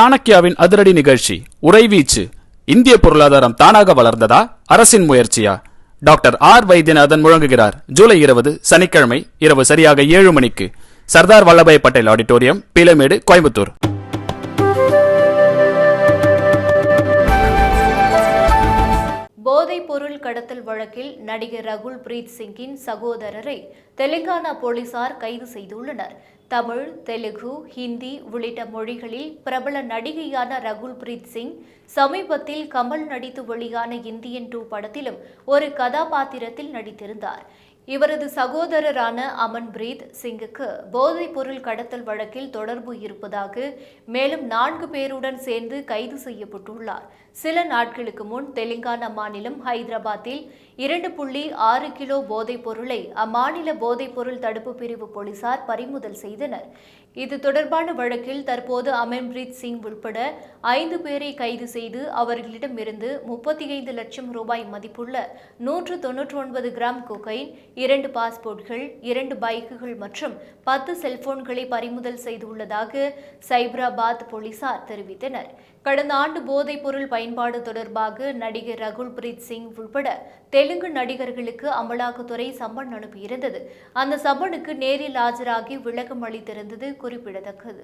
சாணக்கியாவின் அதிரடி நிகழ்ச்சி உறைவீச்சு இந்திய பொருளாதாரம் தானாக வளர்ந்ததா? அரசின் முயற்சியா? டாக்டர் ஆர் வைத்தியநாதன் முழங்குகிறார். ஜூலை இருபது சனிக்கிழமை இரவு சரியாக ஏழு மணிக்கு. சர்தார் வல்லபாய் பட்டேல் ஆடிட்டோரியம் பீலமேடு கோயம்புத்தூர். போதைப் பொருள் கடத்தல் வழக்கில் நடிகர் ரகுல் பிரீத் சிங்கின் சகோதரரை தெலுங்கானா போலீசார் கைது செய்துள்ளனர். தமிழ் தெலுங்கு ஹிந்தி உள்ளிட்ட மொழிகளில் பிரபல நடிகையான ரகுல் பிரீத் சிங் சமீபத்தில் கமல் நடித்து வெளியான இந்தியன் டூ படத்திலும் ஒரு கதாபாத்திரத்தில் நடித்திருந்தார். இவரது சகோதரரான அமன்பிரீத் சிங்குக்கு போதைப் பொருள் கடத்தல் வழக்கில் தொடர்பு இருப்பதாக மேலும் நான்கு பேருடன் சேர்ந்து கைது செய்யப்பட்டுள்ளார். சில நாட்களுக்கு முன் தெலுங்கானா மாநிலம் ஹைதராபாத்தில் இரண்டு புள்ளி ஆறு கிலோ போதைப் பொருளை அம்மாநில போதைப் பொருள் தடுப்பு பிரிவு போலீசார் பறிமுதல் செய்தனர். இது தொடர்பான வழக்கில் தற்போது அமன்பிரீத் சிங் உட்பட ஐந்து பேரை கைது செய்து அவர்களிடமிருந்து முப்பத்தி ஐந்து லட்சம் ரூபாய் மதிப்புள்ள நூற்று தொன்னூற்றி ஒன்பது கிராம் கொகைன் இரண்டு பாஸ்போர்ட்கள் இரண்டு பைக்குகள் மற்றும் பத்து செல்போன்களை பறிமுதல் செய்துள்ளதாக சைபராபாத் போலீசார் தெரிவித்தனர். கடந்த ஆண்டு போதைப் பொருள் பயன்பாடு தொடர்பாக நடிகர் ரகுல் பிரீத் சிங் உட்பட தெலுங்கு நடிகர்களுக்கு அமலாக்கத்துறை சம்மன் அனுப்பியிருந்தது. அந்த சம்மனுக்கு நேரில் ஆஜராகி விளக்கம் அளித்திருந்தது குறிப்பிடத்தக்கது.